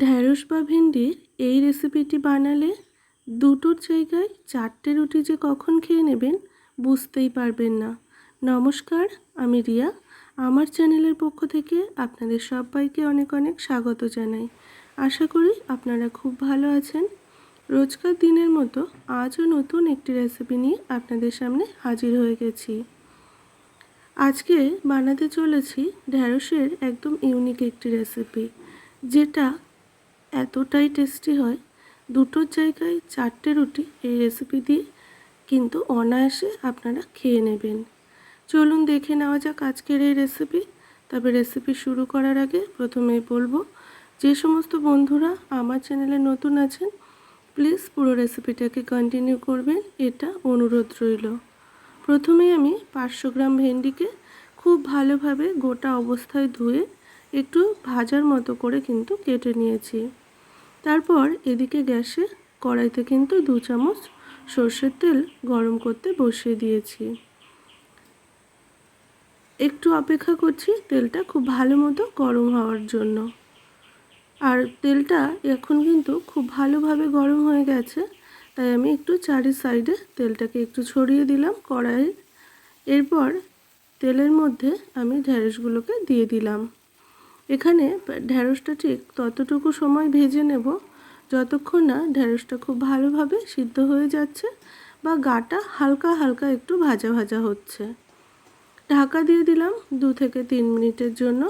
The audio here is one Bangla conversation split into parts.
ঢ্যাঁড়স বা ভেন্ডির এই রেসিপিটি বানালে দুটোর জায়গায় চারটে রুটি যে কখন খেয়ে নেবেন বুঝতেই পারবেন না। নমস্কার, আমি রিয়া। আমার চ্যানেলের পক্ষ থেকে আপনাদের সবাইকে অনেক অনেক স্বাগত জানাই। আশা করি আপনারা খুব ভালো আছেন। রোজকার দিনের মতো আজও নতুন একটি রেসিপি নিয়ে আপনাদের সামনে হাজির হয়ে গেছি। আজকে বানাতে চলেছি ঢ্যাঁড়সের একদম ইউনিক একটি রেসিপি, যেটা এতটাই টেস্টি হয়। দুটোর জায়গায় চারটে রুটি এই রেসিপি দিয়ে কিন্তু অনায়াসে আপনারা খেয়ে নেবেন। চলুন দেখে নেওয়া যাক আজকের এই রেসিপি তবে রেসিপি শুরু করার আগে প্রথমেই বলব, যে সমস্ত বন্ধুরা আমার চ্যানেলে নতুন আছেন প্লিজ পুরো রেসিপিটাকে কন্টিনিউ করবেন, এটা অনুরোধ রইল। প্রথমেই আমি পাঁচশো গ্রাম ভেন্ডিকে খুব ভালোভাবে গোটা অবস্থায় ধুয়ে একটু ভাজার মতো করে কিন্তু কেটে নিয়েছি। তারপর এদিকে গ্যাসে কড়াইতে কিন্তু দু চামচ সর্ষের তেল গরম করতে বসিয়ে দিয়েছি। একটু অপেক্ষা করছি তেলটা খুব ভালো মতো গরম হওয়ার জন্য। আর তেলটা এখন কিন্তু খুব ভালোভাবে গরম হয়ে গেছে, তাই আমি একটু চারি সাইডে তেলটাকে একটু ছড়িয়ে দিলাম কড়াইয়ে। এরপর তেলের মধ্যে আমি ঢ্যাঁড়সগুলোকে দিয়ে দিলাম। এখানে ঢ্যাঁড়সটা ঠিক ততটুকু সময় ভেজে নেব। যতক্ষণ না ঢ্যাঁড়সটা খুব ভালোভাবে সিদ্ধ হয়ে যাচ্ছে বা গাটা হালকা হালকা একটু ভাজা ভাজা হচ্ছে। ঢাকা দিয়ে দিলাম দু থেকে তিন মিনিটের জন্য।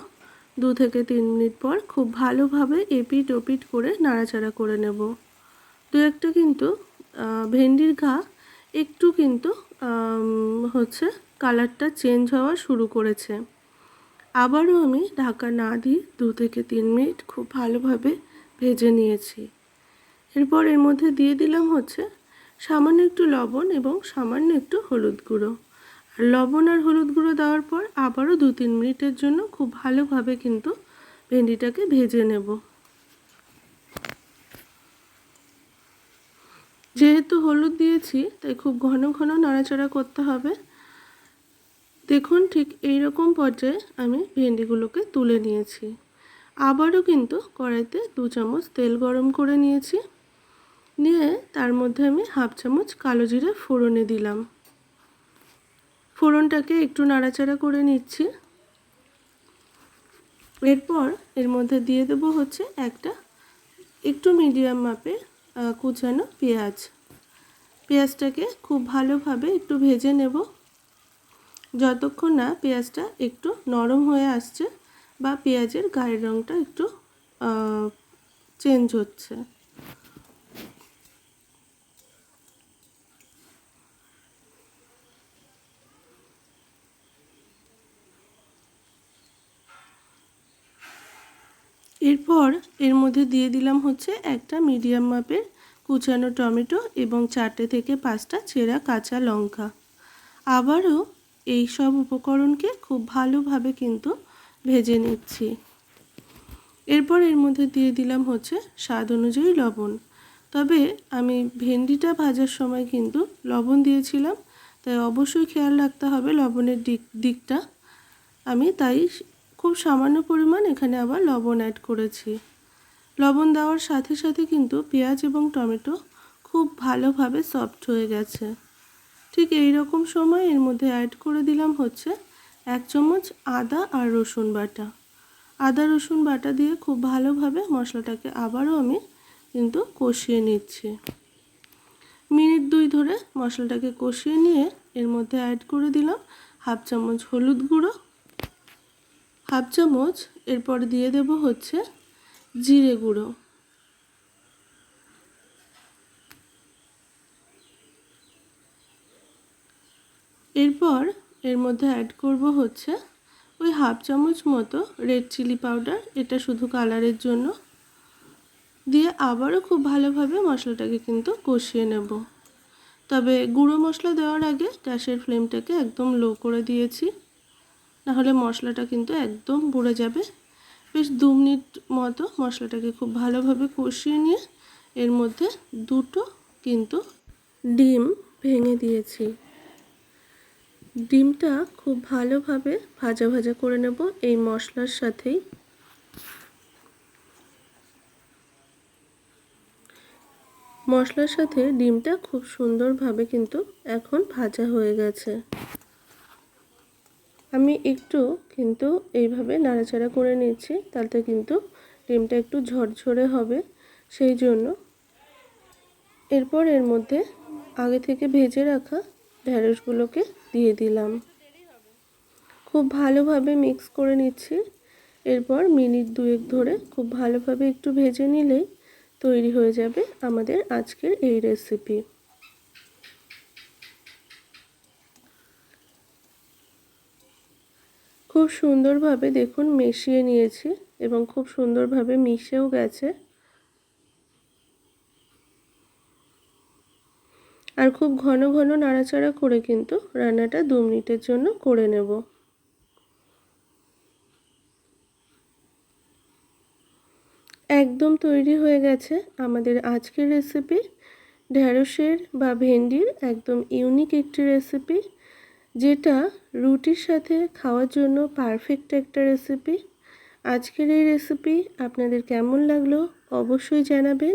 দু থেকে তিন মিনিট পর খুব ভালোভাবে এপিট ওপিট করে নাড়াচাড়া করে নেব। দু একটা কিন্তু ভেন্ডির ঘা একটু কিন্তু হচ্ছে কালারটা চেঞ্জ হওয়া শুরু করেছে। আবারও আমি ঢাকা না দিয়ে দু থেকে তিন মিনিট খুব ভালোভাবে ভেজে নিয়েছি। এরপর এর মধ্যে দিয়ে দিলাম হচ্ছে সামান্য একটু লবণ এবং সামান্য একটু হলুদ গুঁড়ো। আর লবণ আর হলুদ গুঁড়ো দেওয়ার পর আবারও দু তিন মিনিটের জন্য খুব ভালোভাবে কিন্তু ভেন্ডিটাকে ভেজে নেব। যেহেতু হলুদ দিয়েছি, তাই খুব ঘন ঘন নাড়াচাড়া করতে হবে। দেখুন ঠিক এই রকম পর্যায়ে আমি ভেন্ডিগুলোকে তুলে নিয়েছি। আবারও কিন্তু কড়াইতে দু চামচ তেল গরম করে নিয়েছি। নিয়ে তার মধ্যে আমি হাফ চামচ কালো জিরে ফোড়নে দিলাম। ফোড়নটাকে একটু নাড়াচাড়া করে নিচ্ছি। এরপর এর মধ্যে দিয়ে দেব হচ্ছে একটা একটু মিডিয়াম মাপে কুচানো পেঁয়াজ। পেঁয়াজটাকে খুব ভালোভাবে একটু ভেজে নেব। যতক্ষণ না পেঁয়াজটা একটু নরম হয়ে আসছে বা পেঁয়াজের গায়ের রঙটা একটু চেঞ্জ হচ্ছে। এরপর এর মধ্যে দিয়ে দিলাম হচ্ছে একটা মিডিয়াম মাপের কুচানো টমেটো এবং চারটে থেকে পাঁচটা ছেঁড়া কাঁচা লঙ্কা। আবারও এই সব উপকরণকে খুব ভালোভাবে কিন্তু ভেজে নিচ্ছি। এরপর এর মধ্যে দিয়ে দিলাম হচ্ছে স্বাদ অনুযায়ী লবণ। তবে আমি ভেন্ডিটা ভাজার সময় কিন্তু লবণ দিয়েছিলাম, তাই অবশ্যই খেয়াল রাখতে হবে লবণের দিক, দিকটা। আমি তাই খুব সামান্য পরিমাণ এখানে আবার লবণ অ্যাড করেছি। লবণ দেওয়ার সাথে সাথে কিন্তু পেঁয়াজ এবং টমেটো খুব ভালোভাবে সফট হয়ে গেছে। ঠিক এই রকম সময় এর মধ্যে অ্যাড করে দিলাম হচ্ছে এক চামচ আদা আর রসুন বাটা। আদা, রসুন বাটা দিয়ে খুব ভালোভাবে মশলাটাকে আবারও আমি কিন্তু কষিয়ে নিচ্ছি। মিনিট দুই ধরে মশলাটাকে কষিয়ে নিয়ে এর মধ্যে অ্যাড করে দিলাম হাফ চামচ হলুদ গুঁড়ো। হাফ চামচ এরপর দিয়ে দেব হচ্ছে জিরে গুঁড়ো। এরপর এর মধ্যে অ্যাড করব হচ্ছে ওই হাফ চামচ মতো রেড চিলি পাউডার এটা শুধু কালারের জন্য। দিয়ে আবারও খুব ভালোভাবে মশলাটাকে কিন্তু কষিয়ে নেব। তবে গুঁড়ো মশলা দেওয়ার আগে গ্যাসের ফ্লেমটাকে একদম লো করে দিয়েছি। নাহলে মশলাটা কিন্তু একদম পুড়ে যাবে। বেশ দু মিনিট মতো মশলাটাকে খুব ভালোভাবে কষিয়ে নিয়ে এর মধ্যে দুটো কিন্তু ডিম ভেঙে দিয়েছি। ডিমটা খুব ভালোভাবে ভাজা ভাজা করে নেব এই মশলার সাথেই। মশলার সাথে ডিমটা খুব সুন্দরভাবে কিন্তু এখন ভাজা হয়ে গেছে। আমি একটু কিন্তু এইভাবে নাড়াচাড়া করে নিচ্ছি, তাতে কিন্তু ডিমটা একটু ঝরঝরে হবে, সেই জন্য। এরপর এর মধ্যে আগে থেকে ভেজে রাখা ঢ্যাঁড়সগুলোকে দিয়ে দিলাম। খুব ভালোভাবে মিক্স করে নিচ্ছি। এরপর মিনিট দুয়েক ধরে খুব ভালোভাবে একটু ভেজে নিলেই তৈরি হয়ে যাবে আমাদের আজকের এই রেসিপি খুব সুন্দরভাবে দেখুন মিশিয়ে নিয়েছি এবং খুব সুন্দরভাবে মিশেও গেছে। আর খুব ঘন ঘন নাড়াচাড়া করে কিন্তু রান্নাটা দু মিনিটের জন্য করে নেব। একদম তৈরি হয়ে গেছে আমাদের আজকের রেসিপি ঢ্যাঁড়সের বা ভেন্ডির একদম ইউনিক একটি রেসিপি যেটা রুটির সাথে খাওয়ার জন্য পারফেক্ট একটা রেসিপি আজকের এই রেসিপি আপনাদের কেমন লাগল অবশ্যই জানাবেন।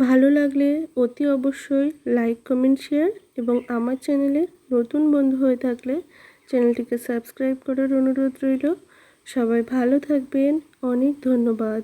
ভালো লাগলে অতি অবশ্যই লাইক কমেন্ট শেয়ার এবং আমার চ্যানেলে নতুন বন্ধু হয়ে থাকলে চ্যানেলটিকে সাবস্ক্রাইব করার অনুরোধ রইল। সবাই ভালো থাকবেন। অনেক ধন্যবাদ।